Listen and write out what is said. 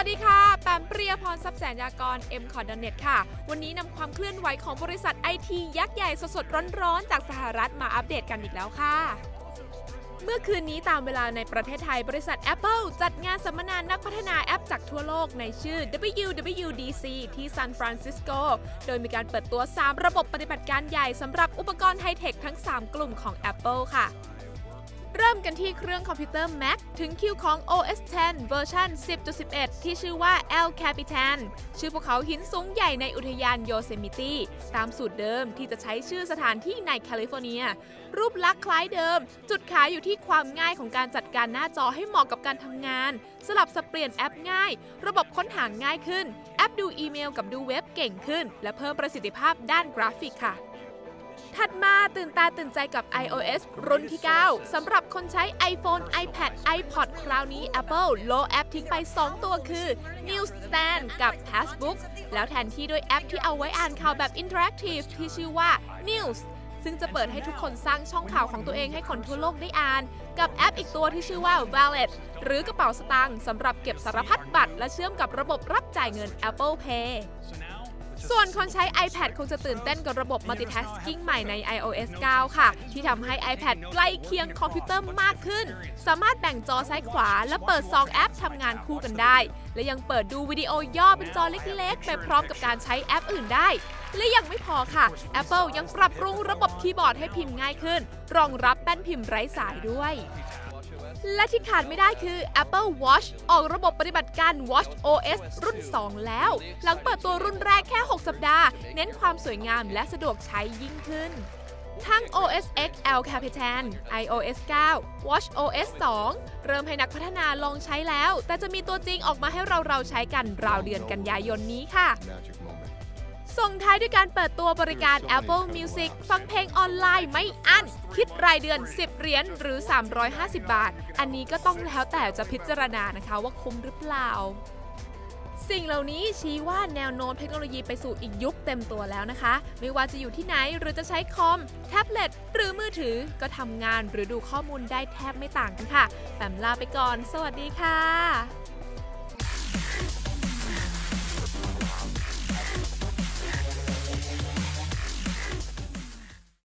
ัสดีค่ะ แปมเปรียพรทรัพย์แสนยากร m c o t n e t ค่ะ วันนี้นำความเคลื่อนไหวของบริษัทไอทียักษ์ใหญ่สดๆ ร้อนๆ จากสหรัฐมาอัปเดตกันอีกแล้วค่ะเมื่อคืนนี้ตามเวลาในประเทศไทยบริษัท Apple จัดงานสัมมนานักพัฒนาแอปจากทั่วโลกในชื่อ WWDC ที่ซานฟรานซิสโก โดยมีการเปิดตัว 3 ระบบปฏิบัติการใหญ่สำหรับอุปกรณ์ไฮเทคทั้ง 3 กลุ่มของ Apple ค่ะ เริ่มกันที่เครื่องคอมพิวเตอร์ Mac ถึงคิวของ OS X เวอร์ชัน10.11 ที่ชื่อว่า El Capitan ชื่อภูเขาหินสูงใหญ่ในอุทยานโยเซมิตีตามสูตรเดิมที่จะใช้ชื่อสถานที่ในแคลิฟอร์เนีย รูปลักษณ์คล้ายเดิม จุดขายอยู่ที่ความง่ายของการจัดการหน้าจอให้เหมาะกับการทำงาน สลับสับเปลี่ยนแอปง่าย ระบบค้นหาง่ายขึ้น แอปดูอีเมลกับดูเว็บเก่งขึ้น และเพิ่มประสิทธิภาพด้านกราฟิกค่ะ ถัดมาตื่นตาตื่นใจกับ iOS รุ่นที่ 9 สำหรับคนใช้ iPhone, iPad, iPod คราวนี้ Apple โลแอปทิ้งไป 2 ตัวคือ Newsstand กับ Passbook แล้วแทนที่ด้วยแอปที่เอาไว้อ่านข่าวแบบ Interactive ที่ชื่อว่า News ซึ่งจะเปิดให้ทุกคนสร้างช่องข่าวของตัวเองให้คนทั่วโลกได้อ่าน กับแอปอีกตัวที่ชื่อว่า Wallet หรือกระเป๋าสตางค์สำหรับเก็บสารพัดบัตร และเชื่อมกับระบบรับจ่ายเงิน Apple Pay ส่วนคนใช้ iPad คงจะตื่นเต้นกับระบบ multitasking ใหม่ใน iOS 9 ค่ะ ที่ทำให้ iPad ใกล้เคียงคอมพิวเตอร์มากขึ้น สามารถแบ่งจอซ้ายขวา และเปิด2แอปทำงานคู่กันได้ และยังเปิดดูวิดีโอย่อเป็นจอเล็กๆ ไปพร้อมกับการใช้แอปอื่นได้ และยังไม่พอค่ะ Apple ยังปรับปรุงระบบคีย์บอร์ดให้พิมพ์ง่ายขึ้น รองรับแป้นพิมพ์ไร้สายด้วย และที่ขาดไม่ได้คือ Apple Watch ออกระบบปฏิบัติการ Watch OS รุ่น 2 แล้ว หลังเปิดตัวรุ่นแรกแค่ 6 สัปดาห์ เน้นความสวยงามและสะดวกใช้ยิ่งขึ้น ทั้ง OS X El Capitan iOS 9 Watch OS 2 เริ่มให้นักพัฒนาลองใช้แล้ว แต่จะมีตัวจริงออกมาให้เราเราใช้กันราวเดือนกันยายนนี้ค่ะ ส่งท้ายด้วยการเปิดตัวบริการ Apple Music ฟังเพลงออนไลน์ไม่อั้น คิดรายเดือน 10 เหรียญหรือ 350 บาท อันนี้ก็ต้องแล้วแต่จะพิจารณานะคะว่าคุ้มหรือเปล่า สิ่งเหล่านี้ชี้ว่าแนวโน้มเทคโนโลยีไปสู่อีกยุคเต็มตัวแล้วนะคะ ไม่ว่าจะอยู่ที่ไหนหรือจะใช้คอม แท็บเล็ตหรือมือถือก็ทำงานหรือดูข้อมูลได้แทบไม่ต่างกันค่ะแปมลาไปก่อน สวัสดีค่ะ